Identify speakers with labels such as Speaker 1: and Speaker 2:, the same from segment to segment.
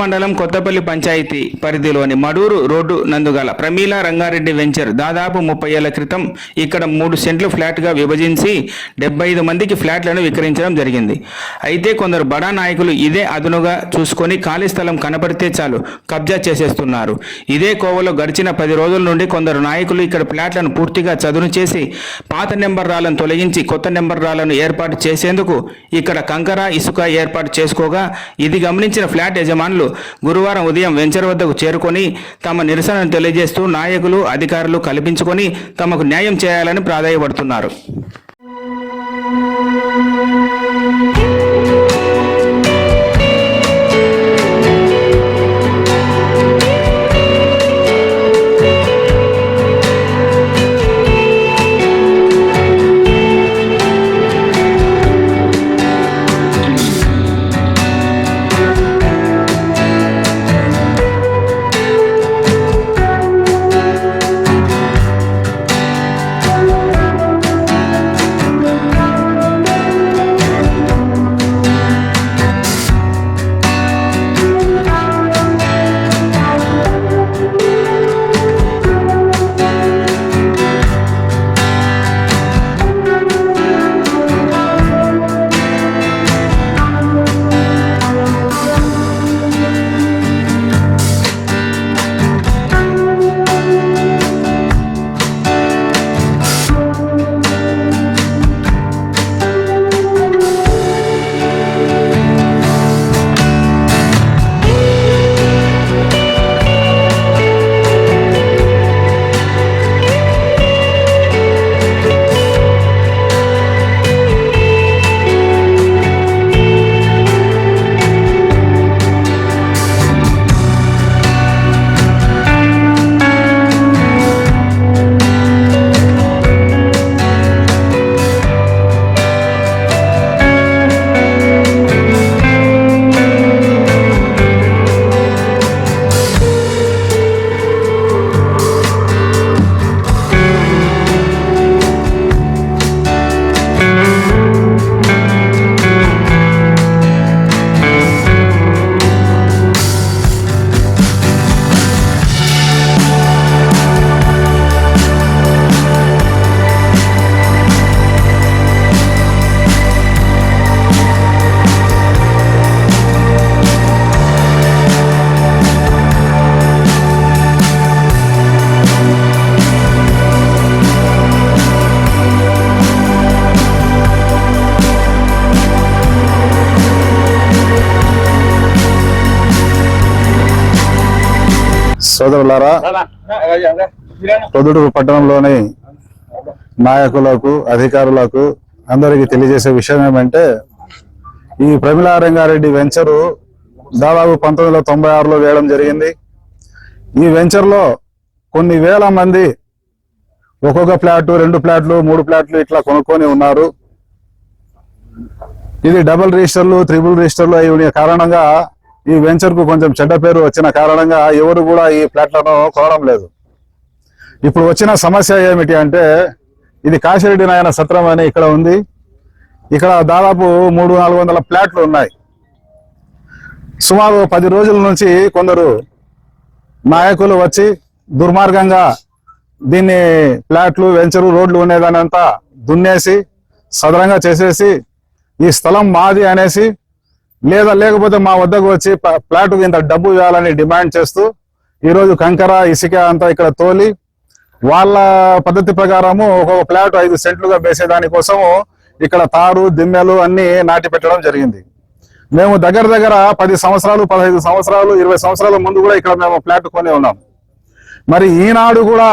Speaker 1: మండలం కొత్తపల్లి పంచాయతీ పరిధిలోని మడూరు రోడ్డు నందుగల ప్రమీల రంగారెడ్డి వెంచర్ దాదాపు ముప్పై ఏళ్ళ క్రితం ఇక్కడ మూడు సెంట్లు ఫ్లాట్గా విభజించి డెబ్బై ఐదు మందికి ఫ్లాట్లను విక్రయించడం జరిగింది. అయితే కొందరు బడా నాయకులు ఇదే అదునుగా చూసుకొని ఖాళీ స్థలం కనపడితే చాలు కబ్జా చేసేస్తున్నారు. ఇదే కోవలో గడిచిన పది రోజుల నుండి కొందరు నాయకులు ఇక్కడ ఫ్లాట్లను పూర్తిగా చదును చేసి పాత నెంబర్ రాళ్ళను తొలగించి కొత్త నెంబర్ రాళ్ళను ఏర్పాటు చేసేందుకు ఇక్కడ కంకర ఇసుక ఏర్పాటు చేసుకోగా ఇది గమనించిన ఫ్లాట్ యజమానులు గురువారం ఉదయం వెంచర్ వద్దకు చేరుకొని తమ నిరసనను తెలియజేస్తూ నాయకులు అధికారులు కల్పించుకొని తమకు న్యాయం చేయాలని ప్రాధాయపడుతున్నారు.
Speaker 2: సోదరులారా పొదుటూరు పట్టణంలోని నాయకులకు అధికారులకు అందరికీ తెలియజేసే విషయం ఏమంటే ఈ ప్రమిళా రంగారెడ్డి వెంచరు దాదాపు పంతొమ్మిది వందల తొంభై ఆరులో వేయడం జరిగింది. ఈ వెంచర్లో కొన్ని వేల మంది ఒక్కొక్క ఫ్లాట్ రెండు ఫ్లాట్లు మూడు ఫ్లాట్లు ఇట్లా కొనుక్కొని ఉన్నారు. ఇది డబుల్ రిజిస్టర్లు త్రిబుల్ రిజిస్టర్లు అయి కారణంగా ఈ వెంచర్కు కొంచెం చెడ్డ పేరు వచ్చిన కారణంగా ఎవరు కూడా ఈ ఫ్లాట్లను కొనడం లేదు. ఇప్పుడు వచ్చిన సమస్య ఏమిటి అంటే ఇది కాశిరెడ్డి నాయన సత్రం అని ఇక్కడ ఉంది. ఇక్కడ దాదాపు మూడు నాలుగు వందల ఫ్లాట్లు ఉన్నాయి. సుమారు పది రోజుల నుంచి కొందరు నాయకులు వచ్చి దుర్మార్గంగా దీన్ని ఫ్లాట్లు వెంచరు రోడ్లు ఉండేదానంతా దున్నేసి సదరంగా చేసేసి ఈ స్థలం మాది అనేసి లేదా లేకపోతే మా వద్దకు వచ్చి ప్లాట్ ఇంత డబ్బు ఇవ్వాలని డిమాండ్ చేస్తూ ఈరోజు కంకర ఇసుక అంతా ఇక్కడ తోలి వాళ్ళ పద్ధతి ప్రకారము ఒక్కొక్క ప్లాట్ ఐదు సెంట్లుగా వేసే దానికోసము ఇక్కడ తారు దిమ్మెలు అన్ని నాటి పెట్టడం జరిగింది. మేము దగ్గర దగ్గర పది సంవత్సరాలు పదహైదు సంవత్సరాలు ఇరవై సంవత్సరాల ముందు కూడా ఇక్కడ మేము ప్లాట్ కొని ఉన్నాం. మరి ఈనాడు కూడా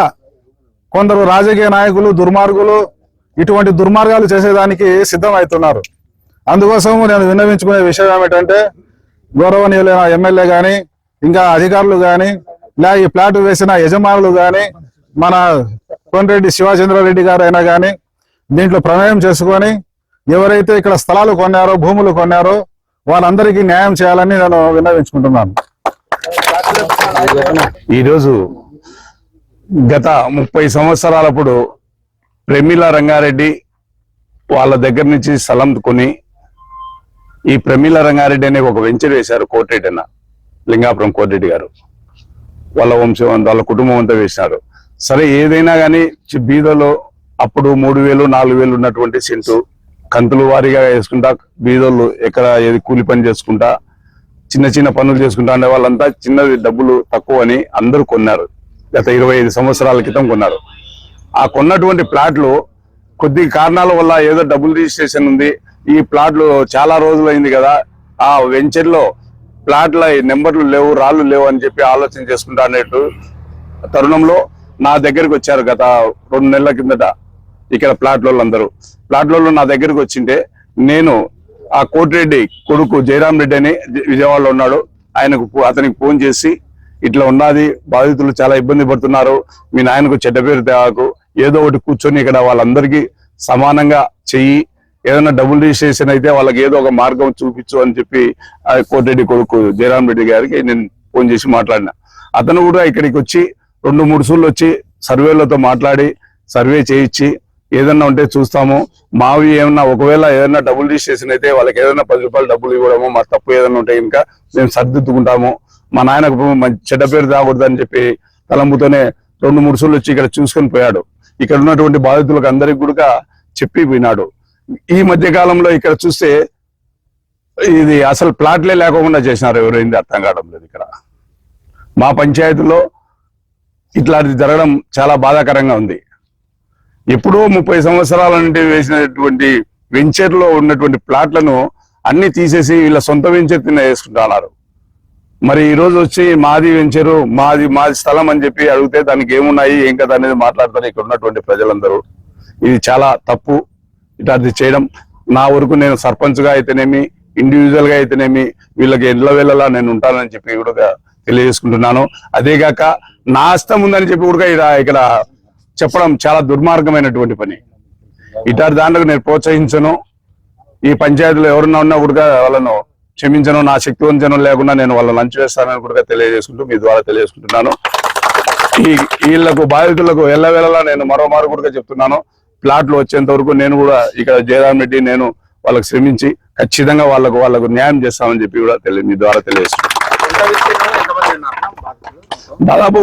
Speaker 2: కొందరు రాజకీయ నాయకులు దుర్మార్గులు ఇటువంటి దుర్మార్గాలు చేసేదానికి సిద్ధం అవుతున్నారు. అందుకోసం నేను విన్నవించుకునే విషయం ఏమిటంటే గౌరవనీయులైన ఎమ్మెల్యే కానీ ఇంకా అధికారులు కానీ లే ఈ ప్లాట్ వేసిన యజమానులు కానీ మన కోనరెడ్డి శివచంద్రారెడ్డి గారు అయినా కానీ దీంట్లో ప్రమేయం చేసుకొని ఎవరైతే ఇక్కడ స్థలాలు కొన్నారో భూములు కొన్నారో వాళ్ళందరికీ న్యాయం చేయాలని నేను విన్నవించుకుంటున్నాను.
Speaker 3: ఈరోజు గత ముప్పై సంవత్సరాలప్పుడు ప్రమీల రంగారెడ్డి వాళ్ళ దగ్గర నుంచి స్థలం కొని ఈ ప్రమీల రంగారెడ్డి అనే ఒక వెంచర్ వేశారు కోటరెడ్డి అన్న లింగాపురం కోటిరెడ్డి గారు. వాళ్ళ వంశం వాళ్ళ కుటుంబం అంతా వేసినారు. సరే ఏదైనా కానీ బీదలో అప్పుడు మూడు వేలు నాలుగు వేలు ఉన్నటువంటి సెంటు కంతులు వారీగా వేసుకుంటా బీదోళ్ళు ఎక్కడ ఏది కూలి పని చేసుకుంటా చిన్న చిన్న పనులు చేసుకుంటా అంటే వాళ్ళంతా చిన్నది డబ్బులు తక్కువ అని అందరూ కొన్నారు. గత ఇరవై ఐదు సంవత్సరాల క్రితం కొన్నారు. ఆ కొన్నటువంటి ప్లాట్లు కొద్ది కారణాల వల్ల ఏదో డబుల్ రిజిస్ట్రేషన్ ఉంది ఈ ప్లాట్లు చాలా రోజులు అయింది కదా. ఆ వెంచర్లో ప్లాట్ల నెంబర్లు లేవు రాళ్ళు లేవు అని చెప్పి ఆలోచన చేసుకుంటా అనేట్టు తరుణంలో నా దగ్గరికి వచ్చారు గత రెండు నెలల కిందట ఇక్కడ ప్లాట్ వాళ్ళందరూ ప్లాట్ నా దగ్గరికి వచ్చింటే నేను ఆ కోటిరెడ్డి కొడుకు జయరాం రెడ్డి అని విజయవాడలో ఉన్నాడు. ఆయనకు అతనికి ఫోన్ చేసి ఇట్లా ఉన్నది బాధితులు చాలా ఇబ్బంది పడుతున్నారు మీ నాయనకు చెడ్డ పేరు తేవాకు ఏదో ఒకటి కూర్చొని ఇక్కడ వాళ్ళందరికీ సమానంగా చెయ్యి ఏదైనా డబుల్ రిజిస్ట్రేషన్ అయితే వాళ్ళకి ఏదో ఒక మార్గం చూపించు అని చెప్పి కోటిరెడ్డి కొడుకు జయరామ్ రెడ్డి గారికి నేను ఫోన్ చేసి మాట్లాడిన. అతను కూడా ఇక్కడికి వచ్చి రెండు మూడు సూళ్ళు వచ్చి సర్వేలతో మాట్లాడి సర్వే చేయించి ఏదన్నా ఉంటే చూస్తాము. మావి ఏమన్నా ఒకవేళ ఏదైనా డబుల్ రిజిస్ట్రేషన్ అయితే వాళ్ళకి ఏదైనా పది రూపాయలు డబ్బులు ఇవ్వడము మా తప్పు ఏదైనా ఉంటే ఇంకా మేము సర్దిద్దుకుంటాము. మా నాయనకు చెడ్డ పేరు రాకూడదు అని చెప్పి తలంపుతోనే రెండు మూడు సూళ్ళు వచ్చి ఇక్కడ చూసుకొని పోయాడు. ఇక్కడ ఉన్నటువంటి బాధితులకు అందరికి కూడా చెప్పి పోయినాడు. ఈ మధ్య కాలంలో ఇక్కడ చూస్తే ఇది అసలు ప్లాట్లే లేకుండా చేసినారు ఎవరైంది అర్థం కావడం లేదు ఇక్కడ. మా పంచాయతీలో ఇట్లాంటిది జరగడం చాలా బాధాకరంగా ఉంది. ఎప్పుడో ముప్పై సంవత్సరాల నుండి వేసినటువంటి వెంచర్లో ఉన్నటువంటి ప్లాట్లను అన్ని తీసేసి వీళ్ళ సొంత వెంచర్ కింద వేసుకుంటున్నారు. మరి ఈరోజు వచ్చి మాది వెంచరు మాది మాది స్థలం అని చెప్పి అడిగితే దానికి ఏమున్నాయి ఏం కదా అనేది మాట్లాడతారు ఇక్కడ ఉన్నటువంటి ప్రజలందరూ. ఇది చాలా తప్పు. ఇట్లాంటిది చేయడం. నా వరకు నేను సర్పంచ్గా అయితేనేమి ఇండివిజువల్గా అయితేనేమి వీళ్ళకి ఎడ్ల వేళలా నేను ఉంటానని చెప్పి కూడా తెలియజేసుకుంటున్నాను. అదేగాక నా హస్తం ఉందని చెప్పి కూడా ఇక్కడ ఇక్కడ చెప్పడం చాలా దుర్మార్గమైనటువంటి పని. ఇట్లాంటి దాంట్లో నేను ప్రోత్సహించను. ఈ పంచాయతీలో ఎవరున్నా ఉన్నా కూడా వాళ్ళను క్షమించను. నా శక్తివంచనం లేకుండా నేను వాళ్ళని లంచ్ వేస్తానని కూడా తెలియజేసుకుంటూ మీ ద్వారా తెలియజేసుకుంటున్నాను. ఈ వీళ్ళకు బాధితులకు ఎల్లవేళలా నేను మరో మారు కూడా చెప్తున్నాను. ప్లాట్లు వచ్చేంత వరకు నేను కూడా ఇక్కడ జయరామ్ రెడ్డి నేను వాళ్ళకి శ్రమించి ఖచ్చితంగా వాళ్ళకు వాళ్ళకు న్యాయం చేస్తామని చెప్పి కూడా తెలియ మీ ద్వారా తెలియజేస్తున్నాను. దాదాపు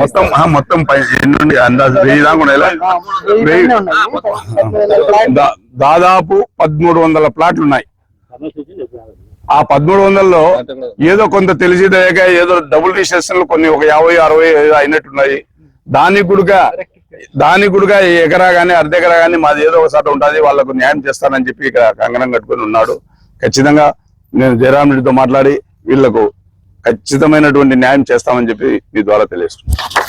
Speaker 3: మొత్తం మొత్తం పై ఎన్నుండి అందాజు వెయ్యి దాకా దాదాపు పదమూడు వందల ప్లాట్లు ఉన్నాయి. ఆ పదమూడు వందల్లో ఏదో కొంత తెలిసి తెలియక ఏదో డబుల్ రిజిస్ట్రేషన్లు కొన్ని ఒక యాభై అరవై అయినట్టున్నాయి. దానికి కూడా దానికి కూడా ఎకరా కానీ అర్ధ ఎకరా మాది ఏదో ఒకసారి ఉంటుంది వాళ్ళకు న్యాయం చేస్తానని చెప్పి ఇక్కడ కంగనం కట్టుకొని ఉన్నాడు. ఖచ్చితంగా నేను జయరాం రెడ్డితో మాట్లాడి వీళ్ళకు ఖచ్చితమైనటువంటి న్యాయం చేస్తామని చెప్పి మీ ద్వారా తెలియజేస్తున్నాను.